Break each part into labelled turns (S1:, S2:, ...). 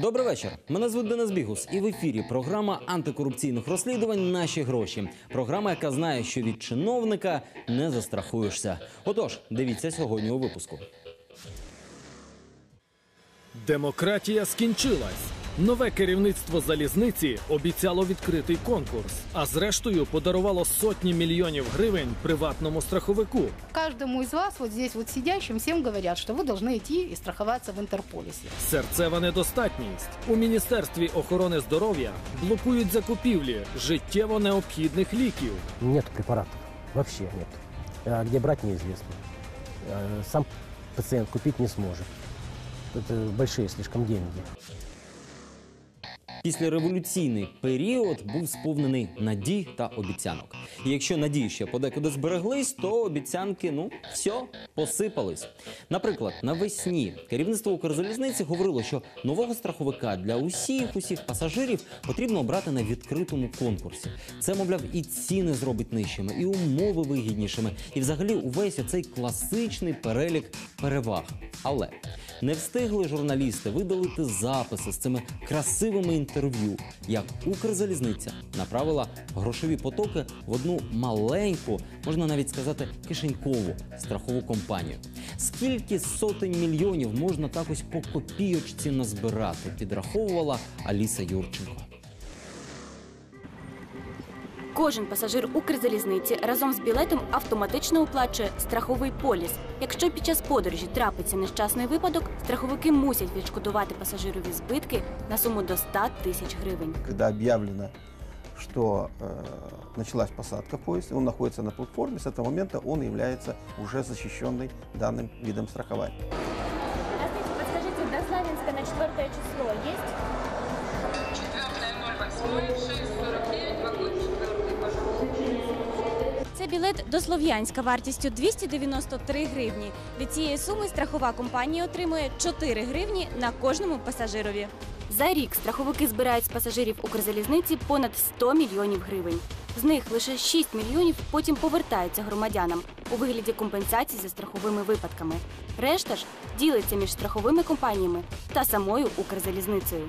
S1: Добрий вечір. Мене звуть Денис Бігус, і в ефірі програма антикорупційних розслідувань Наші гроші. Програма, яка знає, що від чиновника не застрахуєшся. Отож, дивіться сьогодні у випуску.
S2: Демократія скінчилась. Нове керівництво залізниці обіцяло відкритий конкурс, а зрештою подарувало сотні мільйонів гривень приватному страховику.
S3: Каждому из вас, вот здесь вот сидящим, всем говорят, что вы должны идти и страховаться в Интерполисе.
S2: Серцева недостатність у міністерстві охорони здоров'я блокують закупівлі життєво необхідних ліків.
S4: Нет препаратов. Вообще нет. А где брать неизвестно. А Сам пациент купить не сможет. Это большие слишком деньги.
S1: Післяреволюційний період був сповнений надій та обіцянок. І якщо надії ще подекуди збереглись, то обіцянки ну все посипались. Наприклад, навесні керівництво Укрзалізниці говорило, що нового страховика для усіх усіх пасажирів потрібно обрати на відкритому конкурсі. Це, мовляв, і ціни зробить нижчими, і умови вигіднішими, і взагалі увесь оцей класичний перелік переваг. Але не встигли журналісти видалити записи з цими красивими інтерв'ю, як Укрзалізниця направила грошові потоки в одну маленьку, можна навіть сказати, кишенькову страхову компанію. Скільки сотень мільйонів можна так ось по копійочці назбирати, підраховувала Аліса Юрченко.
S5: Кожен пасажир Укрзалізниці разом з білетом автоматично оплачує страховий поліс. Якщо під час подорожі трапиться нещасний випадок, страховики мусять відшкодувати пасажирові збитки на суму до 100 тисяч гривень.
S6: когда объявлено, что э, началась посадка в поезд, и он находится на платформе, с этого момента он является уже защищенный данным видом страхования.
S7: Здравствуйте, подскажите, до Славянска на четвертое число есть?
S5: Це білет до Слов'янська вартістю 293 гривні. Від цієї суми страхова компанія отримує 4 гривні на кожному пасажирові. За рік страховики збирають з пасажирів Укрзалізниці понад 100 мільйонів гривень. З них лише 6 мільйонів потім повертаються громадянам у вигляді компенсацій за страховими випадками. Решта ж ділиться між страховими компаніями та самою Укрзалізницею.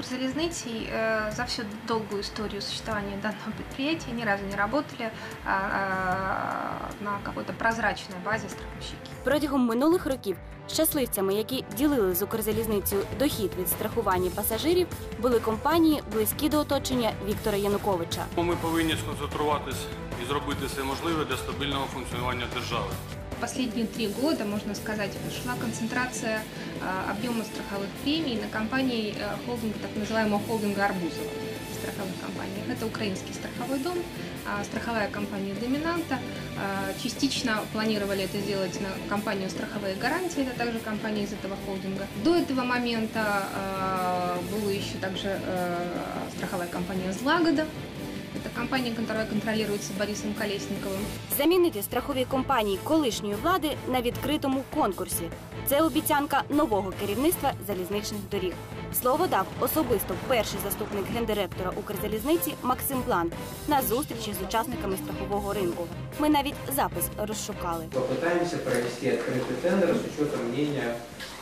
S8: Укрзалезницы э, за всю долгую историю существования данного предприятия ни разу не работали на какой-то прозрачной базе страховщики.
S5: Протягом минулих років щасливцями, які ділили з Укрзалізницею дохід від страхування пасажирів, були компанії, близькі до оточення Віктора Януковича.
S9: Ми повинні сконцентруватись і зробити все можливе для стабільного функціонування держави.
S8: Последние три года, можно сказать, шла концентрация а, объема страховых премий на компании э, холдинга, так называемого холдинга Арбузова страховых компаниях. Это украинский страховой дом, а, страховая компания «Доминанта». А, Частично планировали это сделать на компанию «Страховые гарантии», это также компания из этого холдинга. До этого момента была еще также э, страховая компания «Злагода». Это компания, которая контролируется Борисом Колесниковым.
S5: Замінити страхові компанії колишньої влади на відкритому конкурсі. Це обіцянка нового керівництва залізничних доріг. Слово дав особисто перший заступник гендиректора Укрзалізниці Максим План на зустрічі з учасниками страхового ринку. Ми навіть запис розшукали.
S10: Попытаемся провести открытый тендер с учетом мнения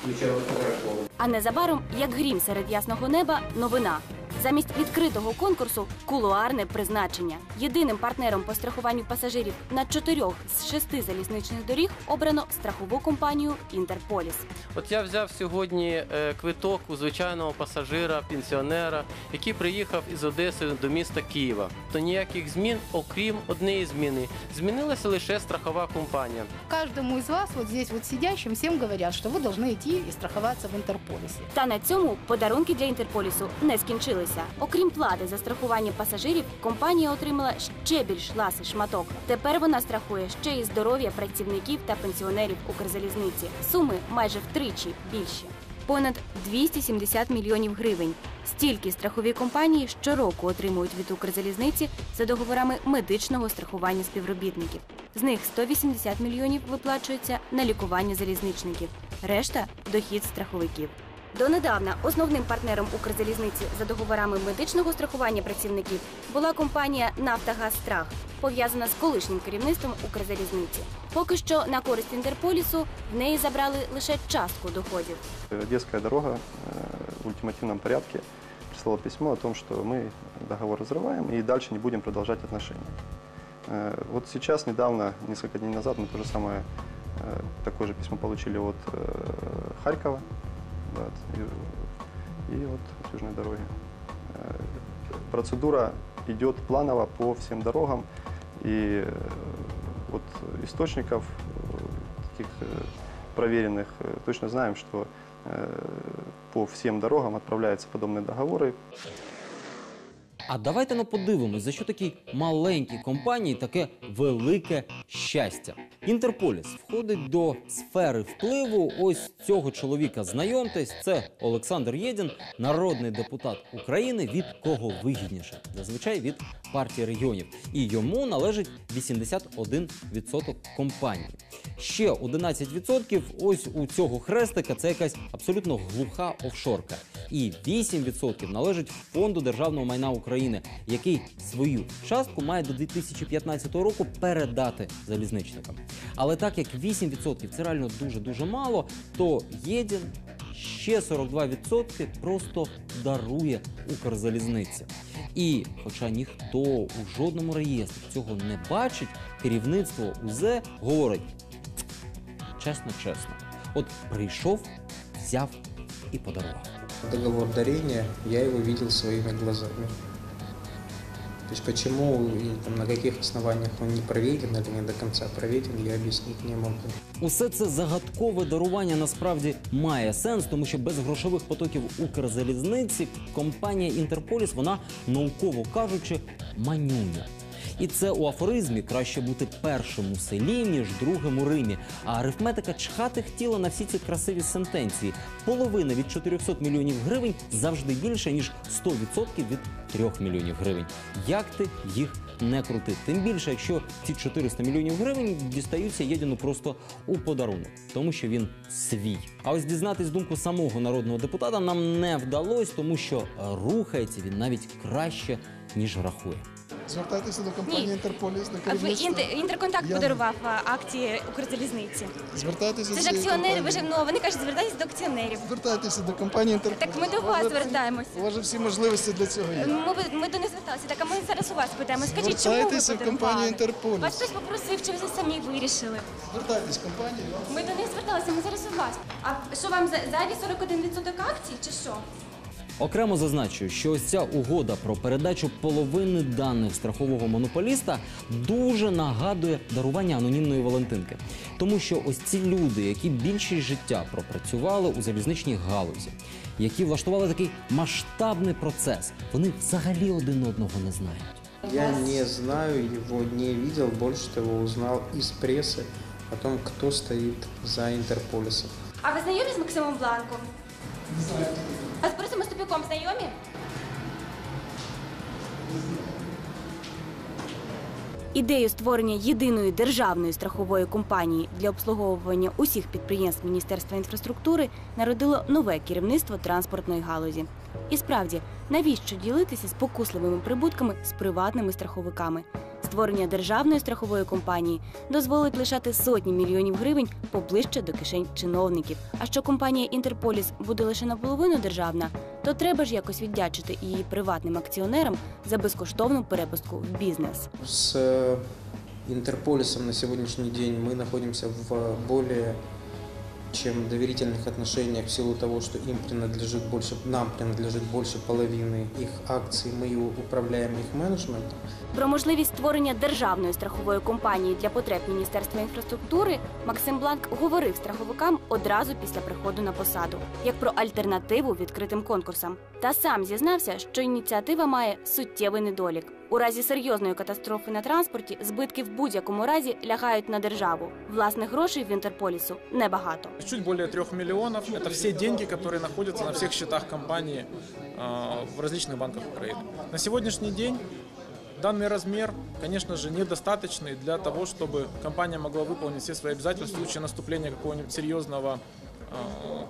S10: ключевых игроков.
S5: А незабаром, як грім серед ясного неба, новина. Замість відкритого конкурсу кулуарне призначення. Єдиним партнером по страхуванню пасажирів на чотирьох з шести залізничних доріг обрано страхову компанію Інтерполіс.
S11: От я взяв сьогодні е, квиток у звичайного пасажира, пенсіонера, який приїхав із Одеси до міста Києва. То ніяких змін, окрім однієї зміни, змінилася лише страхова компанія.
S3: Каждому из вас, вот здесь вот сидящим, всем говорят, что вы должны идти и страховаться в Интерполисе.
S5: Та на цьому подарунки для Інтерполісу не скінчилися. Окрім плати за страхування пасажирів, компанія отримала ще більш ласий шматок. Тепер вона страхує ще й здоров'я працівників та пенсіонерів Укрзалізниці. Суми майже втричі більші. Понад 270 мільйонів гривень. Стільки страхові компанії щороку отримують від Укрзалізниці за договорами медичного страхування співробітників. З них 180 мільйонів виплачується на лікування залізничників, решта дохід страховиків. Донедавна основним партнером Укрзалізниці за договорами медичного страхування працівників була компанія Нафтогазстрах, пов'язана з колишнім керівництвом Укрзалізниці. Поки що на користь Інтерполісу в неї забрали лише частку доходів.
S12: Одесская дорога э, в ультимативном порядке прислала письмо о том, что мы договор разрываем и дальше не будем продолжать отношения. Э, Вот сейчас, недавно, несколько дней назад, мы то же самое, э, такое же письмо получили от э, Харькова вот, и, и от от Южной дороги. Э, Процедура идет планово по всем дорогам, и э, вот источников э, таких э, проверенных э, точно знаем, что э, по всем дорогам отправляются подобные договоры.
S1: А давайте ну подивимось, за що такій маленькій компанії таке велике щастя. Інтерполіс входить до сфери впливу ось цього чоловіка. Знайомтесь, це Олександр Єдін, народний депутат України. Від кого вигідніше? Зазвичай від партії регіонів. І йому належить 81% компанії. Ще 11% ось у цього хрестика це якась абсолютно глуха офшорка. І 8% належить фонду державного майна України, який свою частку має до 2015 року передати залізничникам. Але так як 8% це реально дуже дуже мало, то єдін ще 42% просто дарує Укрзалізниця. І, хоча ніхто у жодному реєстрі цього не бачить, керівництво УЗ говорить чесно, чесно. От прийшов, взяв і подарував.
S13: Договор дарения, я его видел своими глазами. То есть почему и там, на каких основаниях он не проведен или не до конца проведен, я объяснить не могу.
S1: Усе це загадкове дарування насправді має сенс, тому що без грошових потоків Укрзалізниці компанія Інтерполіс вона науково кажучи манюня. І це у афоризмі краще бути першим у селі, ніж другим у Римі. А арифметика чхати хотіла на всі ці красиві сентенції. Половина від 400 мільйонів гривень завжди більше, ніж 100% від 3 мільйонів гривень. Як ти їх не крути? Тим більше, якщо ці 400 мільйонів гривень дістаються єдину просто у подарунок, тому що він свій. А ось дізнатись думку самого народного депутата нам не вдалося, тому що рухається він навіть краще, ніж рахує.
S14: Звертайтеся до компанії
S7: Ні.
S14: Інтерполіс на
S7: ви
S14: керівництво.
S7: інтер, інтерконтакт
S14: Я-
S7: подарував а, акції Укрзалізниці.
S14: Звертайтеся
S7: Це
S14: до
S7: ж
S14: цієї
S7: акціонери, ви ж ну вони кажуть, звертайтеся до акціонерів.
S14: Звертайтеся до компанії Інтерполіс.
S7: Так ми до вас звертаємося.
S14: У вас же всі можливості для цього є.
S7: Ми, ми до них зверталися, так а ми зараз у вас питаємо. Скажіть, чому ви
S14: Звертайтеся в компанію? Інтерполіс.
S7: Вас хтось попросив, чи ви самі вирішили?
S14: Звертайтесь компанію.
S7: Ми до них зверталися, ми зараз у вас. А що вам за- зайві 41% акцій, чи що?
S1: Окремо зазначу, що ось ця угода про передачу половини даних страхового монополіста дуже нагадує дарування анонімної Валентинки. Тому що ось ці люди, які більшість життя пропрацювали у залізничній галузі, які влаштували такий масштабний процес, вони взагалі один одного не знають.
S13: Я не знаю его, не видел, больше того узнал из прессы о том, кто стоит за Интерполисом.
S7: А ви знайомі з Максимом Бланком? Не знаю. А Борисом знайомі?
S5: Ідею створення єдиної державної страхової компанії для обслуговування усіх підприємств Міністерства інфраструктури народило нове керівництво транспортної галузі. І справді, навіщо ділитися спокусливими прибутками з приватними страховиками? Створення державної страхової компанії дозволить лишати сотні мільйонів гривень поближче до кишень чиновників. А що компанія Інтерполіс буде лише наполовину державна, то треба ж якось віддячити її приватним акціонерам за безкоштовну перепустку в бізнес.
S13: З Інтерполісом на сегодняшний день мы находимся в более чем доверительных отношениях в силу того, что им принадлежит больше, нам принадлежит больше половины их акций, мы и управляем их менеджментом.
S5: Про можливість створення державної страхової компанії для потреб Міністерства інфраструктури Максим Бланк говорив страховикам одразу після приходу на посаду, як про альтернативу відкритим конкурсам. Та сам зізнався, що ініціатива має суттєвий недолік. У разі серйозної катастрофи на транспорті збитки в будь-якому разі лягають на державу. Власних грошей в Інтерполісу небагато.
S15: Чуть более 3 миллионов – это все деньги, которые находятся на всех счетах компании э, в различных банках Украины. На сегодняшний день данный размер, конечно же, недостаточный для того, чтобы компания могла выполнить все свои обязательства в случае наступления какого-нибудь серьезного э,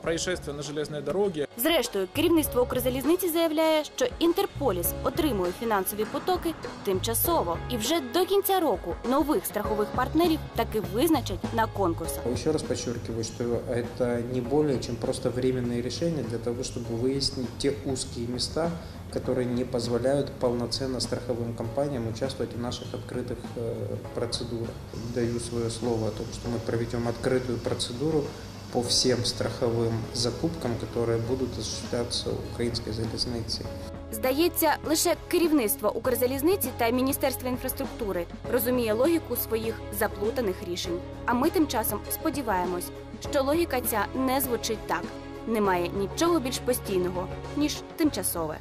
S15: происшествия на железной дороге.
S5: Зрештою, керівництво Укрзалізниці заявляє, що Інтерполіс отримує фінансові потоки тимчасово, і вже до кінця року нових страхових партнерів таки визначать на конкурсах.
S13: Еще раз подчеркиваю, что это не более чем просто временные решения для того, чтобы выяснить те узкие места, которые не позволяют полноценно страховым компаниям участвовать в наших открытых э, процедурах. Даю свое слово о том, что мы проведем открытую процедуру по всем страховым закупкам, которые будут осуществляться украинской залезницей.
S5: Здається, лише керівництво Укрзалізниці та Міністерство інфраструктури розуміє логіку своїх заплутаних рішень. А ми тим часом сподіваємось, що логіка ця не звучить так. Немає нічого більш постійного, ніж тимчасове.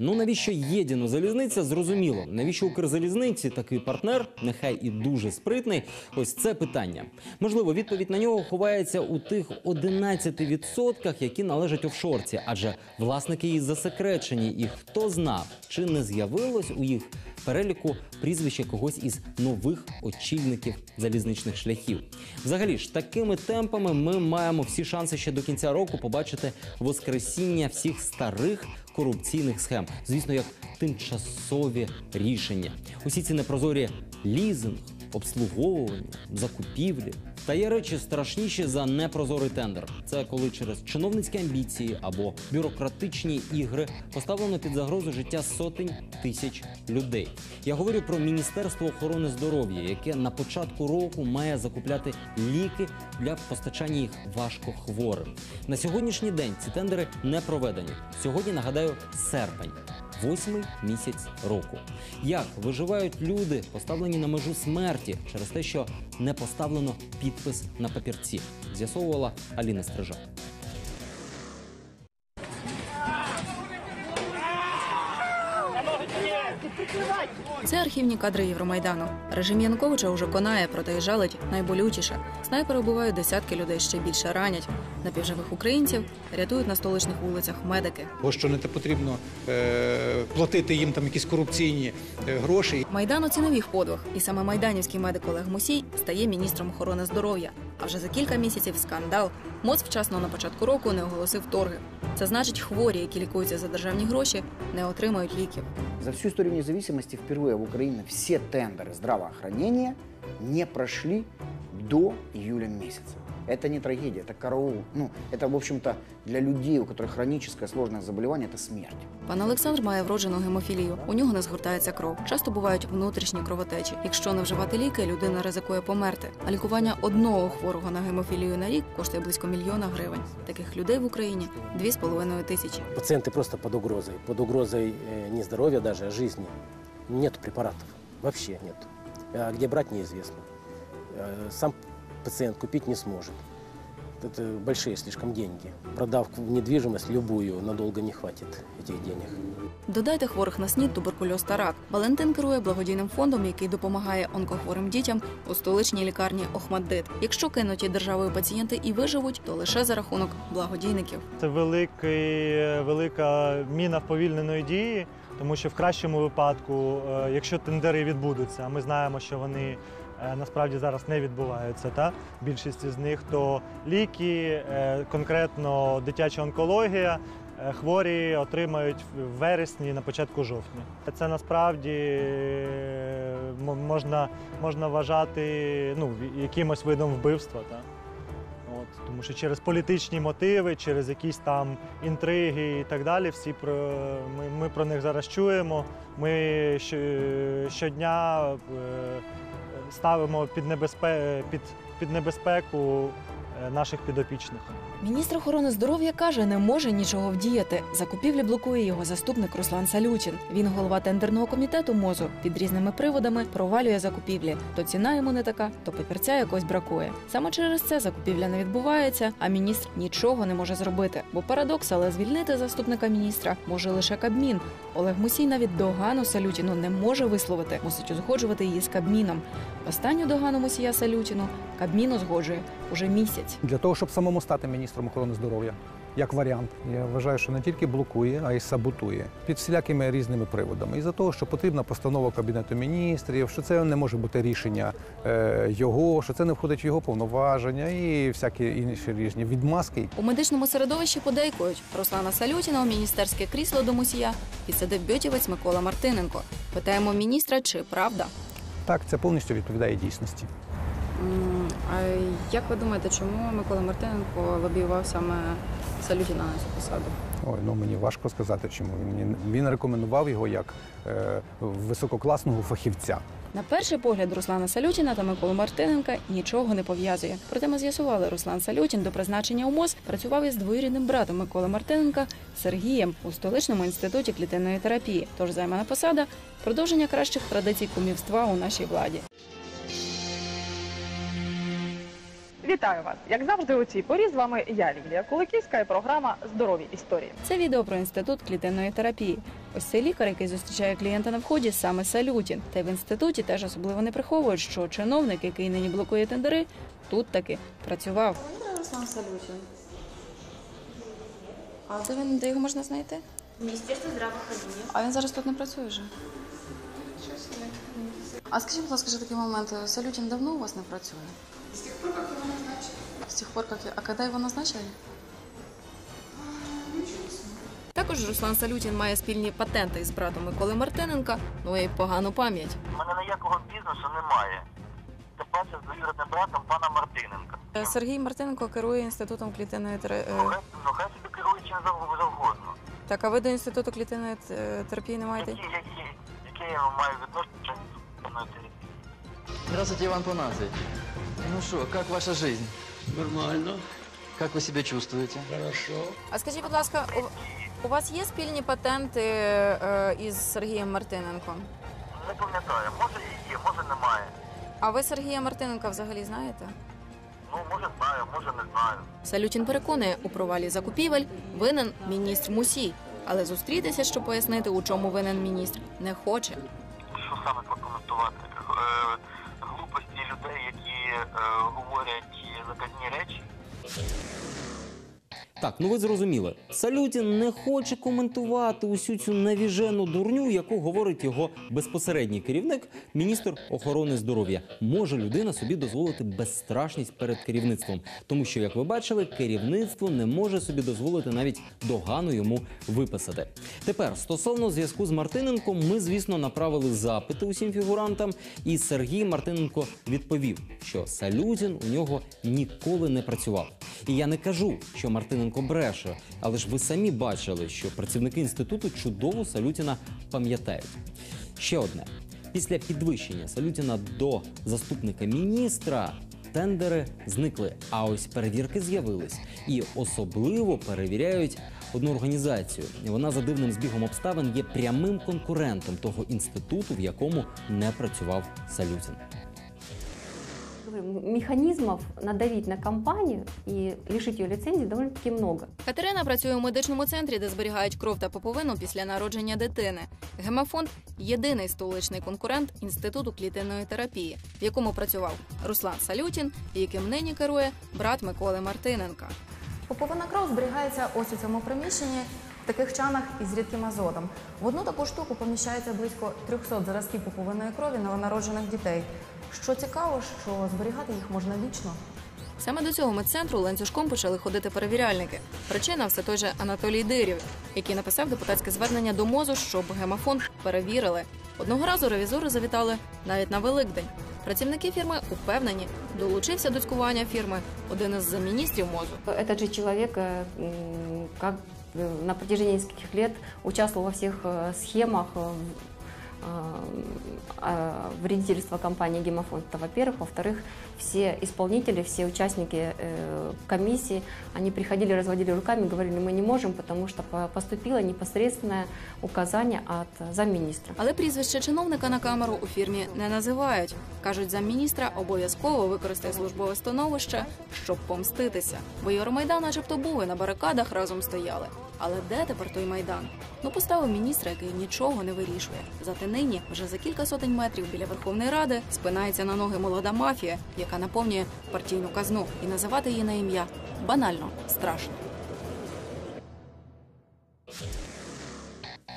S1: Ну навіщо єдіну залізниця? Зрозуміло. Навіщо Укрзалізниці такий партнер, нехай і дуже спритний? Ось це питання. Можливо, відповідь на нього ховається у тих 11%, які належать офшорці, адже власники її засекречені, і хто знав, чи не з'явилось у їх переліку прізвище когось із нових очільників залізничних шляхів. Взагалі ж такими темпами ми маємо всі шанси ще до кінця року побачити воскресіння всіх старих корупційних схем. Звісно, як тимчасові рішення. Усі ці непрозорі лізинг, обслуговування, закупівлі. Та є речі страшніші за непрозорий тендер. Це коли через чиновницькі амбіції або бюрократичні ігри поставлено під загрозу життя сотень тисяч людей. Я говорю про Міністерство охорони здоров'я, яке на початку року має закупляти ліки для постачання їх важкохворим. На сьогоднішній день ці тендери не проведені. Сьогодні нагадаю серпень. Восьмий місяць року. Як виживають люди, поставлені на межу смерті через те, що не поставлено підпис на папірці, з'ясовувала Аліна Стрижак.
S16: Це архівні кадри Євромайдану. Режим Януковича уже конає, проте й жалить найболючіше. Снайпери вбивають десятки людей, ще більше ранять. Напівживих українців рятують на столичних вулицях медики.
S17: Бо що не потрібно е, платити їм там якісь корупційні е, гроші.
S16: Майдан оцінив їх подвиг, і саме майданівський медик Олег Мусій стає міністром охорони здоров'я. А вже за кілька місяців скандал. МОЗ вчасно на початку року не оголосив торги. Це значить, хворі, які лікуються за державні гроші, не отримають ліків.
S18: За всю історію незалежності вперше в Україні всі тендери здравоохранення не пройшли до июля месяца. Это не трагедия, это караул. Ну, это, в общем-то, для людей, у которых хроническое сложное заболевание, это смерть.
S16: Пан Олександр має вроджену гемофілію. У нього не згортається кров. Часто бувають внутрішні кровотечі. Якщо не вживати ліки, людина ризикує померти. А лікування одного хворого на гемофілію на рік коштує близько мільйона гривень. Таких людей в Україні дві з половиною тисячі.
S4: Пациенты просто под угрозой. Под угрозой э, не здоровья даже, а жизни. Нет препаратов. Вообще нет. А где брать неизвестно. Э, Сам пациент купить не сможет. Это большие слишком деньги. Продав недвижимость любую, надолго не хватит этих денег.
S16: Додайте хворих на снід, туберкульоз та рак. Валентин керує благодійним фондом, який допомагає онкохворим дітям у столичній лікарні Охмаддит. Якщо кинуті державою пацієнти і виживуть, то лише за рахунок благодійників.
S19: Це великий, велика міна вповільненої дії, тому що в кращому випадку, е, якщо тендери відбудуться, а ми знаємо, що вони насправді зараз не відбуваються, та більшість з них, то ліки, е, конкретно дитяча онкологія. е, Хворі отримають в вересні на початку жовтня. Це насправді е, можна, можна вважати ну, якимось видом вбивства. Та? От, тому що через політичні мотиви, через якісь там інтриги і так далі, всі про ми, ми про них зараз чуємо. Ми щодня е, ставимо під, небезпе, під, під небезпеку е, наших підопічних.
S16: Міністр охорони здоров'я каже, не може нічого вдіяти. Закупівлі блокує його заступник Руслан Салютін. Він голова тендерного комітету МОЗу. Під різними приводами провалює закупівлі. То ціна йому не така, то папірця якось бракує. Саме через це закупівля не відбувається, а міністр нічого не може зробити. Бо парадокс, але звільнити заступника міністра може лише Кабмін. Олег Мусій навіть догану Салютіну не може висловити, мусить узгоджувати її з Кабміном. Останню догану Мусія Салютіну Кабмін узгоджує уже місяць.
S20: Для того, щоб самому стати міністром охорони здоров'я, як варіант. Я вважаю, що не тільки блокує, а й саботує під всілякими різними приводами. І за того, що потрібна постанова Кабінету міністрів, що це не може бути рішення е, його, що це не входить в його повноваження і всякі інші різні відмазки.
S16: У медичному середовищі подейкують Руслана Салютіна у міністерське крісло до Мусія підсадив бьотівець Микола Мартиненко. Питаємо міністра, чи правда.
S20: Так, це повністю відповідає дійсності.
S16: А як ви думаєте, чому Микола Мартиненко лобіював саме Салютіна на цю посаду?
S20: Ой, ну мені важко сказати, чому він мені він рекомендував його як е, висококласного фахівця.
S16: На перший погляд Руслана Салютіна та Миколу Мартиненка нічого не пов'язує. Проте ми з'ясували, Руслан Салютін до призначення у МОЗ працював із двоюрідним братом Миколи Мартиненка Сергієм у столичному інституті клітинної терапії. Тож займана посада продовження кращих традицій кумівства у нашій владі.
S21: Вітаю вас! Як завжди, у цій порі з вами я, Лілія Куликівська, і програма Здорові історії.
S16: Це відео про інститут клітинної терапії. Ось цей лікар, який зустрічає клієнта на вході, саме Салютін. Та й в інституті теж особливо не приховують, що чиновник, який нині блокує тендери, тут таки працював. Руслан Салютін. А де він де його можна знайти?
S5: Міністерство здравоохранения.
S16: А він зараз тут не працює вже. А скажіть, будь ласка, скажи такий момент. Салютін давно у вас не працює?
S21: З тих пор, як його назначили.
S16: С тех пор, как... А когда его назначили? Також Руслан Салютін має спільні патенти із братом Миколи Мартиненка, ну і погану пам'ять.
S22: У мене ніякого бізнесу немає. Тим паче з двоюрідним братом пана Мартиненка.
S16: Е, Сергій Мартиненко керує інститутом клітинної терапії.
S22: Ну, хай, ну, хай собі керує чим зав- завгодно.
S16: Так, а ви до інституту клітинної е, терапії не маєте?
S22: Які, які, яке я маю відношення до терапії?
S23: Здравствуйте, Иван Панасович. Ну что, как ваша жизнь? Нормально. Как вы себя чувствуете? Хорошо.
S16: А скажіть, будь ласка, у, у вас є спільні патенти е, із Сергієм Мартиненком?
S22: Не пам'ятаю, може і є, може немає.
S16: А ви Сергія Мартиненка взагалі знаєте?
S22: Ну, може знаю, може не знаю.
S16: Салютін переконує, у провалі закупівель винен міністр Мусій. Але зустрітися, щоб пояснити, у чому винен міністр, не хоче.
S22: Що саме прокоментувати? Е, говорять заказні речі.
S1: Так, ну ви зрозуміли, Салютін не хоче коментувати усю цю навіжену дурню, яку говорить його безпосередній керівник, міністр охорони здоров'я. Може людина собі дозволити безстрашність перед керівництвом, тому що, як ви бачили, керівництво не може собі дозволити навіть догану йому виписати. Тепер стосовно зв'язку з Мартиненком, ми, звісно, направили запити усім фігурантам, і Сергій Мартиненко відповів, що Салютін у нього ніколи не працював. І я не кажу, що Мартиненко бреше, але ж ви самі бачили, що працівники інституту чудово Салютіна пам'ятають. Ще одне: після підвищення Салютіна до заступника міністра. Тендери зникли, а ось перевірки з'явились і особливо перевіряють одну організацію. Вона за дивним збігом обставин є прямим конкурентом того інституту, в якому не працював Салютін.
S24: Механизмов надавить на компанию и лишить ее лицензии довольно-таки много.
S16: Катерина працює у медичному центрі, де зберігають кров та поповину після народження дитини. Гемофонд єдиний столичний конкурент інституту клітинної терапії, в якому працював Руслан Салютін, яким нині керує брат Миколи Мартиненка.
S25: Поповина кров зберігається ось у цьому приміщенні в таких чанах із рідким азотом. В одну таку штуку поміщається близько 300 зразків поповиної крові новонароджених дітей. Що цікаво, що зберігати їх можна вічно.
S16: Саме до цього медцентру ланцюжком почали ходити перевіряльники. Причина все той же Анатолій Дирів, який написав депутатське звернення до мозу, щоб гемофонд перевірили. Одного разу ревізори завітали навіть на Великдень. Працівники фірми упевнені, долучився до цькування фірми один із замміністрів мозу.
S24: Этот же человек э, м, как э, на протяжении нескольких лет участвовал во всех э, схемах э, э, вредительства компании «Гемофонд». Это во-первых. Во-вторых, все исполнители, все участники э, комиссии, они приходили, разводили руками, говорили, мы не можем, потому что по- поступило непосредственное указание от замминистра.
S16: Але прізвище чиновника на камеру у фірмі не називають. кажуть, замміністра обов'язково використає службове становище, щоб помститися. Бо Євромайдан, начебто, був і на барикадах разом стояли. Але де тепер той майдан? Ну поставив міністра, який нічого не вирішує. Зате нині вже за кілька сотень метрів біля Верховної Ради спинається на ноги молода мафія, яка наповнює партійну казну, і називати її на ім'я банально страшно.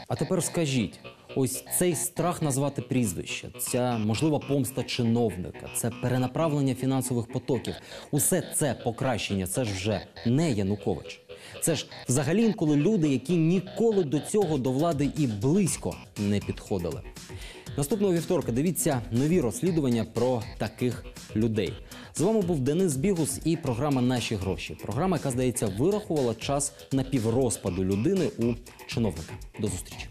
S1: А тепер скажіть. Ось цей страх назвати прізвище, ця можлива помста чиновника, це перенаправлення фінансових потоків. Усе це покращення, це ж вже не Янукович. Це ж взагалі інколи люди, які ніколи до цього до влади і близько не підходили. Наступного вівторка дивіться нові розслідування про таких людей. З вами був Денис Бігус і програма Наші гроші. Програма, яка здається, вирахувала час напіврозпаду людини у чиновника. До зустрічі.